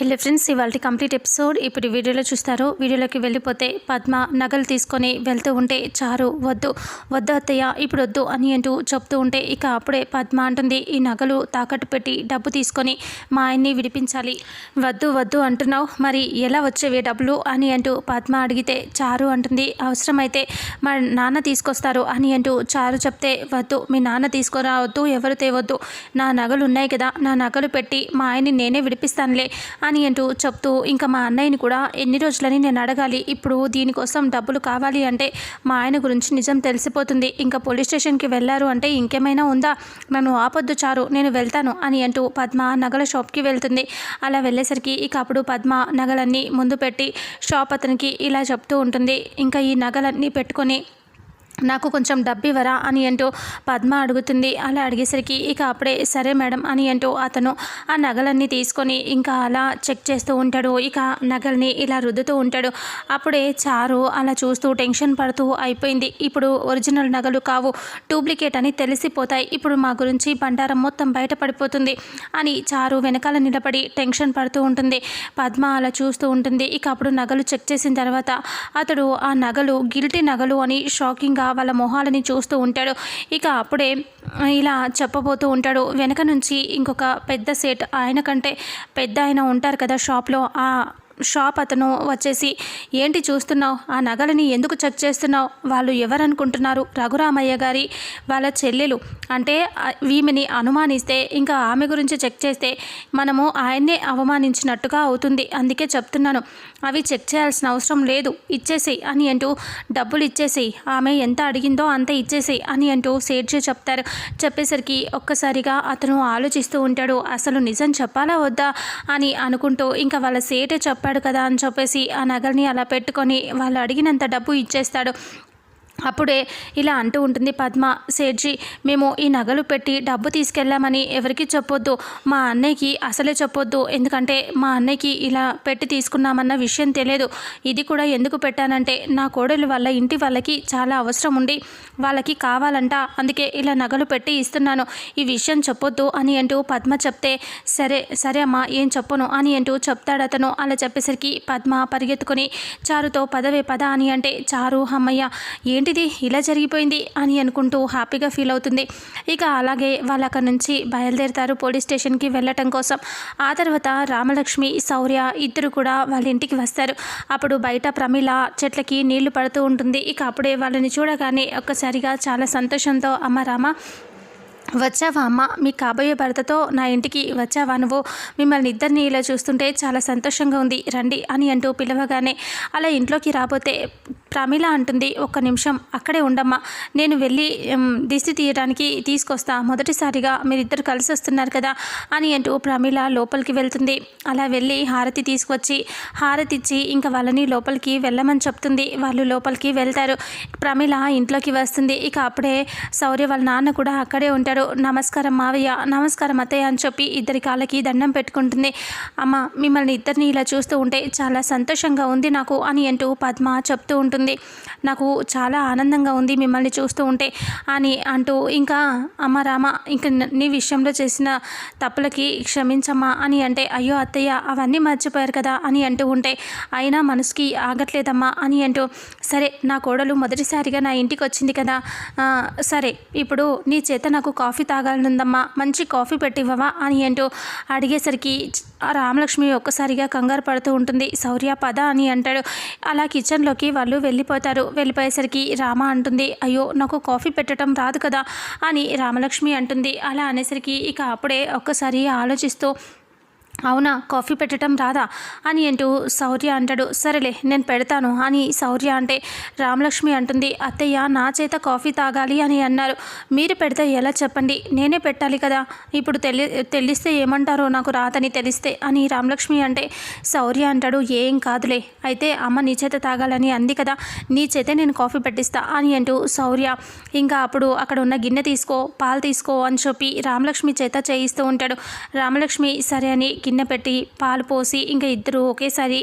Hello friends ఇవాళ complete episode ఇప్పుడు వీడియోలో చూస్తారు. వీడియోలోకి వెళ్ళిపోతే పద్మ నగలు తీసుకొని వెళ్తూ ఉంటే చారు వద్దు వద్దు అత్తయ్య ఇప్పుడు వద్దు అని అంటూ చెప్తూ ఉంటే ఇక అప్పుడే పద్మ అంటుంది ఈ నగలు తాకట్టు పెట్టి డబ్బు తీసుకొని మా ఆయన్ని విడిపించాలి. వద్దు వద్దు అంటున్నావు మరి ఎలా వచ్చేవి డబ్బులు అని అంటూ పద్మ అడిగితే చారు అంటుంది అవసరమైతే మా నాన్న తీసుకొస్తారు అని అంటూ చారు చెప్తే వద్దు మీ నాన్న తీసుకురావద్దు ఎవరు తేవద్దు నా నగలు ఉన్నాయి కదా నా నగలు పెట్టి మా ఆయన్ని నేనే విడిపిస్తానులే అని అంటూ చెప్తూ ఇంకా మా అన్నయ్యని కూడా ఎన్ని రోజులని నేను అడగాలి ఇప్పుడు దీనికోసం డబ్బులు కావాలి అంటే మా ఆయన గురించి నిజం తెలిసిపోతుంది. ఇంకా పోలీస్ స్టేషన్కి వెళ్ళారు అంటే ఇంకేమైనా ఉందా? నన్ను ఆపొద్దు చారు నేను వెళ్తాను అని అంటూ పద్మ నగల షాప్కి వెళ్తుంది. అలా వెళ్ళేసరికి ఇక అప్పుడు పద్మ నగలన్నీ ముందు పెట్టి షాప్ అతనికి ఇలా చెప్తూ ఉంటుంది. ఇంకా ఈ నగలన్నీ పెట్టుకొని నాకు కొంచెం డబ్బు ఇవ్వరా అని అంటూ పద్మ అడుగుతుంది. అలా అడిగేసరికి ఇక అప్పుడే సరే మేడం అని అంటూ అతను ఆ నగలన్నీ తీసుకొని ఇంకా అలా చెక్ చేస్తూ ఉంటాడు. ఇక నగల్ని ఇలా రుద్దుతూ ఉంటాడు. అప్పుడే చారు అలా చూస్తూ టెన్షన్ పడుతూ అయిపోయింది. ఇప్పుడు ఒరిజినల్ నగలు కావు డూప్లికేట్ అని తెలిసిపోతాయి. ఇప్పుడు మా గురించి బండారం మొత్తం బయటపడిపోతుంది అని చారు వెనకాల నిలబడి టెన్షన్ పడుతూ ఉంటుంది. పద్మ అలా చూస్తూ ఉంటుంది. ఇక అప్పుడు నగలు చెక్ చేసిన తర్వాత అతడు ఆ నగలు గిల్టీ నగలు అని షాకింగ్గా వాళ్ళ మొహాలని చూస్తూ ఉంటాడు. ఇక అప్పుడే ఇలా చెప్పబోతూ ఉంటాడు. వెనక నుంచి ఇంకొక పెద్ద సెట్ ఆయన కంటే పెద్ద ఆయన ఉంటారు కదా షాప్లో. ఆ షాప్ అతను వచ్చేసి ఏంటి చూస్తున్నావు? ఆ నగలని ఎందుకు చెక్ చేస్తున్నావు? వాళ్ళు ఎవరనుకుంటున్నారు? రఘురామయ్య గారి వాళ్ళ చెల్లెలు అంటే వీమిని అనుమానిస్తే ఇంకా ఆమె గురించి చెక్ చేస్తే మనము ఆయన్నే అవమానించినట్టుగా అవుతుంది. అందుకే చెప్తున్నాను. అవి చెక్ చేయాల్సిన అవసరం లేదు. ఇచ్చేసేయి అని అంటూ డబ్బులు ఇచ్చేసేయి. ఆమె ఎంత అడిగిందో అంత ఇచ్చేసేయి అని అంటూ సేట్జీ చెప్తారు. చెప్పేసరికి ఒక్కసారిగా అతను ఆలోచిస్తూ ఉంటాడు. అసలు నిజం చెప్పాలా వద్దా? అని అనుకుంటూ ఇంకా వాళ్ళ సేటే చెప్పాడు కదా అని చెప్పేసి ఆ నగల్ని అలా పెట్టుకొని వాళ్ళు అడిగినంత డబ్బు ఇచ్చేస్తాడు. అప్పుడే ఇలా అంటూ ఉంటుంది పద్మ సేట్జీ మేము ఈ నగలు పెట్టి డబ్బు తీసుకెళ్ళామని ఎవరికి చెప్పొద్దు. మా అన్నయ్యకి అసలే చెప్పొద్దు. ఎందుకంటే మా అన్నయ్యకి ఇలా పెట్టి తీసుకున్నామన్న విషయం తెలియదు. ఇది కూడా ఎందుకు పెట్టానంటే నా కోడలు వాళ్ళ ఇంటి వాళ్ళకి చాలా అవసరం ఉండి వాళ్ళకి కావాలంట. అందుకే ఇలా నగలు పెట్టి ఇస్తున్నాను. ఈ విషయం చెప్పొద్దు అని అంటూ పద్మ చెప్తే సరే సరే అమ్మా ఏం చెప్పను? అని అంటూ చెప్తాడు అతను. అలా చెప్పేసరికి పద్మ పరిగెత్తుకొని చారుతో పదవే పద అని అంటే చారు అమ్మయ్య ఏంటి ఏంటిది ఇలా జరిగిపోయింది అని అనుకుంటూ హ్యాపీగా ఫీల్ అవుతుంది. ఇక అలాగే వాళ్ళు అక్కడి నుంచి బయలుదేరుతారు పోలీస్ స్టేషన్కి వెళ్ళటం కోసం. ఆ తర్వాత రామలక్ష్మి శౌర్య ఇద్దరు కూడా వాళ్ళ ఇంటికి వస్తారు. అప్పుడు బయట ప్రమిళ చెట్లకి నీళ్ళు పడుతూ ఉంటుంది. ఇక అప్పుడే వాళ్ళని చూడగానే ఒక్కసారిగా చాలా సంతోషంతో అమ్మ రామ వచ్చావా అమ్మ? మీ కాబోయే భర్తతో నా ఇంటికి వచ్చావా నువ్వు? మిమ్మల్ని ఇద్దరిని ఇలా చూస్తుంటే చాలా సంతోషంగా ఉంది. రండి అని అంటూ పిలవగానే అలా ఇంట్లోకి రాబోతే ప్రమీల అంటుంది ఒక్క నిమిషం అక్కడే ఉండమ్మా. నేను వెళ్ళి దిష్టి తీయడానికి తీసుకొస్తా. మొదటిసారిగా మీరిద్దరు కలిసి వస్తున్నారు కదా అని అంటూ ప్రమీల లోపలికి వెళ్తుంది. అలా వెళ్ళి హారతి తీసుకొచ్చి హారతి ఇచ్చి ఇంకా వాళ్ళని లోపలికి వెళ్ళమని చెప్తుంది. వాళ్ళు లోపలికి వెళ్తారు. ప్రమీల ఇంట్లోకి వస్తుంది. ఇక అప్పుడే శౌర్య వాళ్ళ నాన్న కూడా అక్కడే ఉంటాడు. నమస్కారం మావయ్య నమస్కారం అత్తయ్య అని చెప్పి ఇద్దరి కాళ్ళకి దండం పెట్టుకుంటుంది. అమ్మ మిమ్మల్ని ఇద్దరిని ఇలా చూస్తూ ఉంటే చాలా సంతోషంగా ఉంది నాకు అని అంటూ పద్మ చెప్తూ ఉంటుంది. నాకు చాలా ఆనందంగా ఉంది మిమ్మల్ని చూస్తూ ఉంటే. అని అంటూ ఇంకా అమ్మ రామ ఇంకా నీ విషయంలో చేసిన తప్పులకి క్షమించమ్మా అని అంటే అయ్యో అత్తయ్య అవన్నీ మర్చిపోయారు కదా అని అంటూ ఉంటే అయినా మనసుకి ఆగట్లేదమ్మా అని అంటూ సరే నా కోడలు మొదటిసారిగా నా ఇంటికి వచ్చింది కదా సరే ఇప్పుడు నీ చేత నాకు కాఫీ తాగాలనుందమ్మా మంచి కాఫీ పెట్టివ్వవా అని అంటూ అడిగేసరికి రామలక్ష్మి ఒక్కసారిగా కంగారు పడుతూ ఉంటుంది శౌర్య పద అని అంటాడు. అలా కిచెన్లోకి వాళ్ళు వెళ్ళిపోతారు. వెళ్ళిపోయేసరికి రామ అంటుంది అయ్యో నాకు కాఫీ పెట్టడం రాదు కదా అని రామలక్ష్మి అంటుంది. అలా అనేసరికి ఇక అప్పుడే ఒక్కసారి ఆలోచిస్తూ అవునా కాఫీ పెట్టడం రాదా? అని అంటూ శౌర్య అంటాడు. సరేలే నేను పెడతాను అని శౌర్య అంటే రామలక్ష్మి అంటుంది. అత్తయ్య నా చేత కాఫీ తాగాలి అని అన్నారు. మీరు పెడితే ఎలా చెప్పండి? నేనే పెట్టాలి కదా. ఇప్పుడు తెలి తెలిస్తే ఏమంటారో నాకు రాదని తెలిస్తే అని రామలక్ష్మి అంటే శౌర్య అంటాడు. ఏం కాదులే. అయితే అమ్మ నీ చేత తాగాలని అంది కదా. నీ చేతే నేను కాఫీ పెట్టిస్తా అని అంటూ శౌర్య ఇంకా అప్పుడు అక్కడ ఉన్న గిన్నె తీసుకో పాలు తీసుకో అని చెప్పి రామలక్ష్మి చేత చేయిస్తూ ఉంటాడు. రామలక్ష్మి సరే అని గిన్నె పెట్టి పాలు పోసి ఇంకా ఇద్దరు ఒకేసారి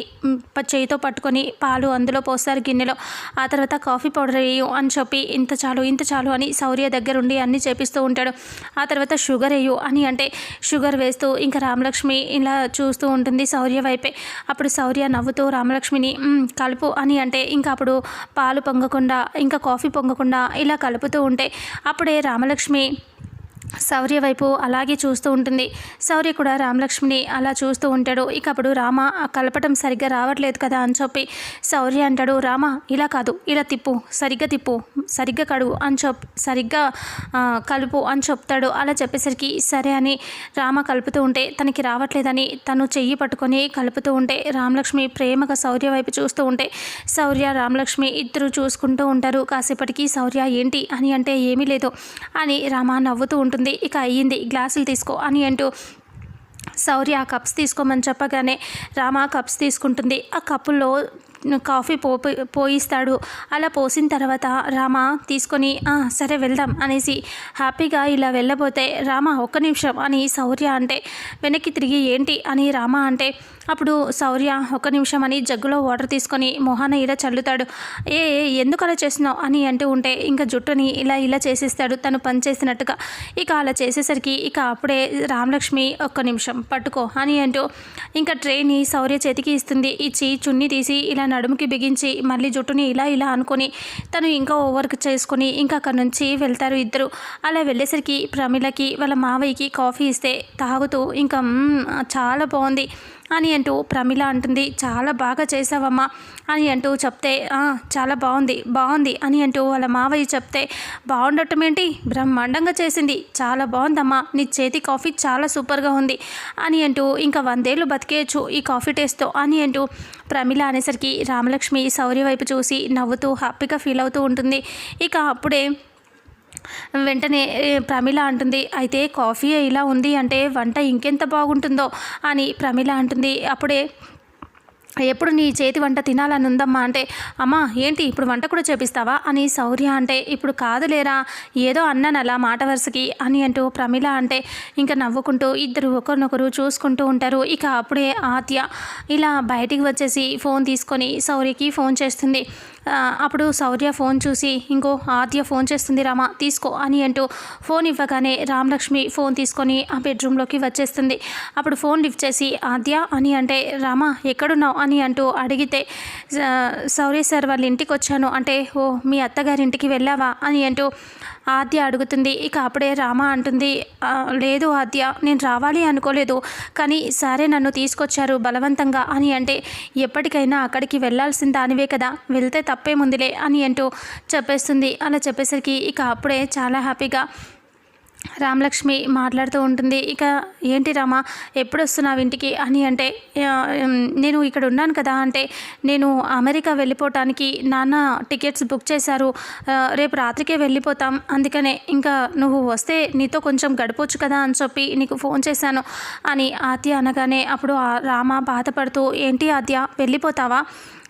ప- చేయితో పట్టుకొని పాలు అందులో పోస్తారు గిన్నెలో. ఆ తర్వాత కాఫీ పౌడర్ వేయు అని చెప్పి ఇంత చాలు ఇంత చాలు అని సౌర్య దగ్గరుండి అన్నీ చేపిస్తూ ఉంటాడు. ఆ తర్వాత షుగర్ వేయు అని అంటే షుగర్ వేస్తూ ఇంకా రామలక్ష్మి ఇలా చూస్తూ ఉంటుంది శౌర్య వైపే. అప్పుడు శౌర్య నవ్వుతూ రామలక్ష్మిని కలుపు అని అంటే ఇంకా అప్పుడు పాలు పొంగకుండా ఇంకా కాఫీ పొంగకుండా ఇలా కలుపుతూ ఉంటే అప్పుడే రామలక్ష్మి శౌర్య వైపు అలాగే చూస్తూ ఉంటుంది. శౌర్య కూడా రామలక్ష్మిని అలా చూస్తూ ఉంటాడు. ఇక అప్పుడు రామ ఆ కలపటం సరిగ్గా రావట్లేదు కదా అని చెప్పి శౌర్య అంటాడు. రామ ఇలా కాదు ఇలా తిప్పు సరిగ్గా తిప్పు సరిగ్గా కడుగు అని చెప్ సరిగ్గా కలుపు అని చెప్తాడు. అలా చెప్పేసరికి సరే అని రామ కలుపుతూ ఉంటే తనకి రావట్లేదని తను చెయ్యి పట్టుకొని కలుపుతూ ఉంటే రామలక్ష్మి ప్రేమగా శౌర్య వైపు చూస్తూ ఉంటే శౌర్య రామలక్ష్మి ఇద్దరు చూసుకుంటూ ఉంటారు. కాసేపటికి శౌర్య ఏంటి అని అంటే ఏమీ లేదు అని రామ నవ్వుతూ ఉంటుంది ఇక అయ్యింది. గ్లాసులు తీసుకో అని అంటూ శౌర్య ఆ కప్స్ తీసుకోమని చెప్పగానే రామ కప్స్ తీసుకుంటుంది. ఆ కప్పుల్లో కాఫీ పో పోయిస్తాడు. అలా పోసిన తర్వాత రామ తీసుకొని సరే వెళ్దాం అనేసి హ్యాపీగా ఇలా వెళ్ళబోతే రామ ఒక్క నిమిషం అని శౌర్య అంటే వెనక్కి తిరిగి ఏంటి? అని రామ అంటే అప్పుడు శౌర్య ఒక నిమిషం అని జగ్గులో వాటర్ తీసుకొని మొహాన ఇలా చల్లుతాడు. ఏ ఏ, ఎందుకు అలా చేస్తున్నావు? అని అంటూ ఉంటే ఇంకా జుట్టుని ఇలా ఇలా చేసేస్తాడు. తను పని చేసినట్టుగా ఇక అలా చేసేసరికి ఇక అప్పుడే రామలక్ష్మి ఒక్క నిమిషం పట్టుకో అని అంటూ ఇంకా ట్రేని శౌర్య చేతికి ఇస్తుంది. ఇచ్చి చున్నీ తీసి ఇలా నడుముకి బిగించి మళ్ళీ జుట్టుని ఇలా ఇలా అనుకొని తను ఇంకా ఓవర్క్ చేసుకొని ఇంకా అక్కడి నుంచి వెళ్తారు ఇద్దరు. అలా వెళ్ళేసరికి ప్రమిళకి వాళ్ళ మావయ్యకి కాఫీ ఇస్తే తాగుతూ ఇంకా చాలా బాగుంది. అని అంటూ ప్రమిళ అంటుంది. చాలా బాగా చేసావమ్మా అని అంటూ చెప్తే చాలా బాగుంది బాగుంది అని అంటూ వాళ్ళ మావయ్య చెప్తే బాగుండటం ఏంటి? బ్రహ్మాండంగా చేసింది చాలా బాగుందమ్మా నీ చేతి కాఫీ చాలా సూపర్గా ఉంది అని అంటూ ఇంకా వందేళ్ళు బతికేయచ్చు ఈ కాఫీ టేస్ట్తో అని అంటూ ప్రమిళ అనేసరికి రామలక్ష్మి శౌర్య వైపు చూసి నవ్వుతూ హ్యాపీగా ఫీల్ అవుతూ ఉంటుంది. ఇక అప్పుడే వెంటనే ప్రమిళ అంటుంది అయితే కాఫీ ఇలా ఉంది అంటే వంట ఇంకెంత బాగుంటుందో అని ప్రమిళ అంటుంది. అప్పుడే ఎప్పుడు నీ చేతి వంట తినాలని ఉందమ్మా అంటే అమ్మా ఏంటి ఇప్పుడు వంట కూడా చేపిస్తావా? అని శౌర్య అంటే ఇప్పుడు కాదులేరా ఏదో అన్నాను అలా మాట వరుసకి అని అంటూ ప్రమిళ అంటే ఇంకా నవ్వుకుంటూ ఇద్దరు ఒకరినొకరు చూసుకుంటూ ఉంటారు. ఇక అప్పుడే ఆత్య ఇలా బయటికి వచ్చేసి ఫోన్ తీసుకొని శౌర్యకి ఫోన్ చేస్తుంది. అప్పుడు శౌర్య ఫోన్ చూసి ఇంకో ఆద్య ఫోన్ చేస్తుంది రామ తీసుకో అని అంటూ ఫోన్ ఇవ్వగానే రామలక్ష్మి ఫోన్ తీసుకొని ఆ బెడ్రూమ్లోకి వచ్చేస్తుంది. అప్పుడు ఫోన్ లిఫ్ట్ చేసి ఆద్య అని అంటే రామ ఎక్కడున్నావు? అని అంటూ అడిగితే సౌర్య శౌర్య సార్ వాళ్ళ ఇంటికి వచ్చాను. అంటే ఓ మీ అత్తగారింటికి వెళ్ళావా? అని అంటూ ఆద్య అడుగుతుంది. ఇక అప్పుడే రామ అంటుంది లేదు ఆద్య నేను రావాలి అనుకోలేదు. కానీ సరే నన్ను తీసుకొచ్చారు బలవంతంగా అని అంటే ఎప్పటికైనా అక్కడికి వెళ్ళాల్సిన దానివే కదా వెళ్తే తప్పేముందిలే అని అంటూ చెప్పేస్తుంది. అలా చెప్పేసరికి ఇక అప్పుడే చాలా హ్యాపీగా రామలక్ష్మి మాట్లాడుతూ ఉంటుంది ఇక ఏంటి రామ ఎప్పుడు వస్తున్నావు ఇంటికి? అని అంటే నేను ఇక్కడ ఉన్నాను కదా అంటే నేను అమెరికా వెళ్ళిపోవటానికి నాన్న టికెట్స్ బుక్ చేశారు. రేపు రాత్రికే వెళ్ళిపోతాం. అందుకనే ఇంకా నువ్వు వస్తే నీతో కొంచెం గడపొచ్చు కదా అని చెప్పి నీకు ఫోన్ చేశాను. అని ఆద్య అనగానే అప్పుడు ఆ రామ బాధపడుతూ ఏంటి ఆద్య వెళ్ళిపోతావా?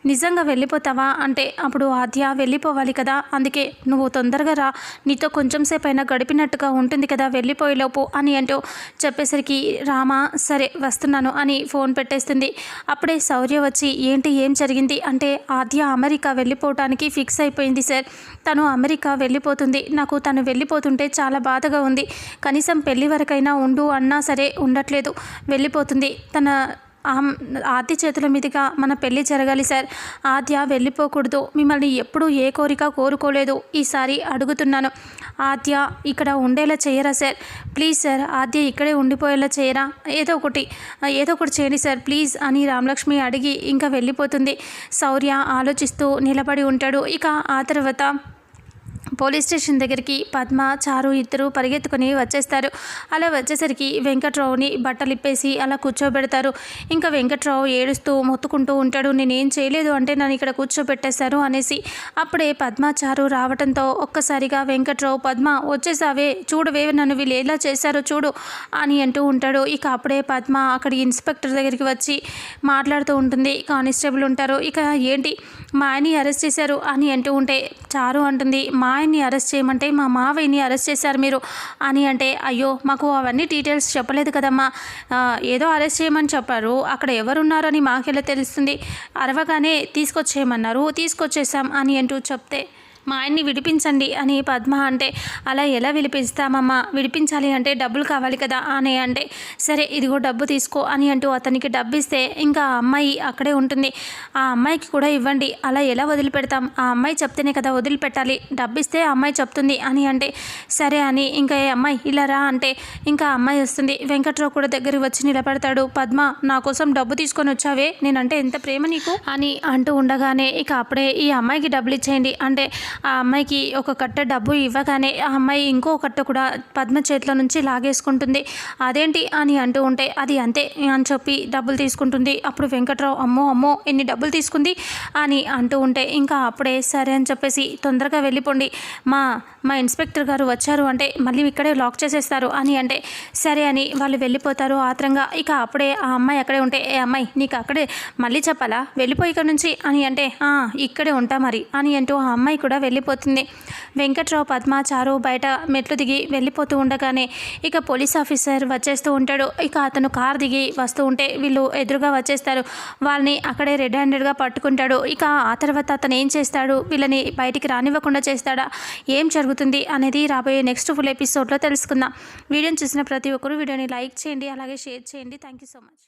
నిజంగా వెళ్ళిపోతావా? అంటే అప్పుడు ఆద్య వెళ్ళిపోవాలి కదా. అందుకే నువ్వు తొందరగా రా. నీతో కొంచెం సేపైనా అయినా గడిపినట్టుగా ఉంటుంది కదా వెళ్ళిపోయేలోపు అని అంటూ చెప్పేసరికి రామ సరే వస్తున్నాను అని ఫోన్ పెట్టేస్తుంది. అప్పుడే శౌర్య వచ్చి ఏంటి ఏం జరిగింది? అంటే ఆద్య అమెరికా వెళ్ళిపోవటానికి ఫిక్స్ అయిపోయింది సార్. తను అమెరికా వెళ్ళిపోతుంది. నాకు తను వెళ్ళిపోతుంటే చాలా బాధగా ఉంది. కనీసం పెళ్ళి వరకైనా ఉండు అన్నా సరే ఉండట్లేదు. వెళ్ళిపోతుంది. తన ఆద్య చేతుల మీదుగా మన పెళ్ళి జరగాలి సార్. ఆద్య వెళ్ళిపోకూడదు. మిమ్మల్ని ఎప్పుడూ ఏ కోరిక కోరుకోలేదు. ఈసారి అడుగుతున్నాను. ఆద్య ఇక్కడ ఉండేలా చేయరా సార్? ప్లీజ్ సార్ ఆద్య ఇక్కడే ఉండిపోయేలా చేయరా? ఏదో ఒకటి ఏదో ఒకటి చేయండి సార్. ప్లీజ్ అని రామలక్ష్మి అడిగి ఇంకా వెళ్ళిపోతుంది. శౌర్య ఆలోచిస్తూ నిలబడి ఉంటాడు. ఇక ఆ తర్వాత పోలీస్ స్టేషన్ దగ్గరికి పద్మ చారు ఇద్దరు పరిగెత్తుకుని వచ్చేస్తారు. అలా వచ్చేసరికి వెంకట్రావుని బట్టలు ఇప్పేసి అలా కూర్చోబెడతారు. ఇంకా వెంకట్రావు ఏడుస్తూ మొత్తుకుంటూ ఉంటాడు. నేనేం చేయలేదు అంటే నన్ను ఇక్కడ కూర్చోబెట్టేశారు అనేసి అప్పుడే పద్మ చారు రావడంతో ఒక్కసారిగా వెంకట్రావు పద్మ వచ్చేసావే. చూడవే నన్ను వీళ్ళు ఎలా చేశారో చూడు అని అంటూ ఉంటాడు. ఇక అప్పుడే పద్మ అక్కడ ఇన్స్పెక్టర్ దగ్గరికి వచ్చి మాట్లాడుతూ ఉంటుంది. కానిస్టేబుల్ ఉంటారు. ఇక ఏంటి? మా ఆయన్ని అరెస్ట్ చేశారు అని అంటూ ఉంటే చారు అంటుంది. మా ఆయన్ని అరెస్ట్ చేయమంటే మా మావయ్యని అరెస్ట్ చేశారు మీరు అని అంటే అయ్యో మాకు అవన్నీ డీటెయిల్స్ చెప్పలేదు కదమ్మా. ఏదో అరెస్ట్ చేయమని చెప్పారు. అక్కడ ఎవరున్నారని అని మాకెలా తెలుస్తుంది? అరవగానే తీసుకొచ్చేయమన్నారు. తీసుకొచ్చేసాం అని అంటూ చెప్తే మా ఆయన్ని విడిపించండి అని పద్మ అంటే అలా ఎలా విడిపిస్తామమ్మా? విడిపించాలి అంటే డబ్బులు కావాలి కదా? అని అంటే సరే ఇదిగో డబ్బు తీసుకో అని అంటూ అతనికి డబ్బు ఇస్తే ఇంకా ఆ అమ్మాయి అక్కడే ఉంటుంది. ఆ అమ్మాయికి కూడా ఇవ్వండి అలా ఎలా వదిలిపెడతాం? ఆ అమ్మాయి చెప్తేనే కదా వదిలిపెట్టాలి. డబ్బు ఇస్తే ఆ అమ్మాయి చెప్తుంది అని అంటే సరే అని ఇంకా ఏ అమ్మాయి ఇలా రా అంటే ఇంకా అమ్మాయి వస్తుంది. వెంకట్రావు కూడా దగ్గరికి వచ్చి నిలబడతాడు. పద్మ నా కోసం డబ్బు తీసుకొని వచ్చావే? నేనంటే ఎంత ప్రేమ నీకు? అని అంటూ ఉండగానే ఇక అప్పుడే ఈ అమ్మాయికి డబ్బులు ఇచ్చేయండి అంటే ఆ అమ్మాయికి ఒక కట్ట డబ్బు ఇవ్వగానే ఆ అమ్మాయి ఇంకో కట్ట కూడా పద్మ చేతిలో నుంచి లాగేసుకుంటుంది. అదేంటి? అని అంటూ ఉంటే అది అంతే అని చెప్పి డబ్బులు తీసుకుంటుంది. అప్పుడు వెంకట్రావు అమ్మో అమ్మో ఎన్ని డబ్బులు తీసుకుంది? అని అంటూ ఉంటే ఇంకా అప్పుడే సరే అని చెప్పేసి తొందరగా వెళ్ళిపోండి. మా మా ఇన్స్పెక్టర్ గారు వచ్చారు అంటే మళ్ళీ ఇక్కడే లాక్ చేసేస్తారు అని అంటే సరే అని వాళ్ళు వెళ్ళిపోతారు ఆత్రంగా. ఇక అప్పుడే ఆ అమ్మాయి అక్కడే ఉంటే ఏ అమ్మాయి నీకు అక్కడే మళ్ళీ చెప్పాలా? వెళ్ళిపోయి ఇక్కడ నుంచి అని అంటే ఇక్కడే ఉంటా మరి అని అంటూ ఆ అమ్మాయి కూడా వెళ్ళిపోతుంది. వెంకట్రావు పద్మాచారు బయట మెట్లు దిగి వెళ్ళిపోతూ ఉండగానే ఇక పోలీస్ ఆఫీసర్ వచ్చేస్తూ ఉంటాడు. ఇక అతను కార్ దిగి వస్తూ ఉంటే వీళ్ళు ఎదురుగా వచ్చేస్తారు. వాళ్ళని అక్కడే రెడ్ హ్యాండెడ్గా పట్టుకుంటాడు. ఇక ఆ తర్వాత అతను ఏం చేస్తాడు? వీళ్ళని బయటికి రానివ్వకుండా చేస్తాడా? ఏం జరుగుతుంది అనేది రాబోయే నెక్స్ట్ ఫుల్ ఎపిసోడ్లో తెలుసుకుందాం. వీడియోని చూసిన ప్రతి ఒక్కరు వీడియోని లైక్ చేయండి అలాగే షేర్ చేయండి. Thank you so much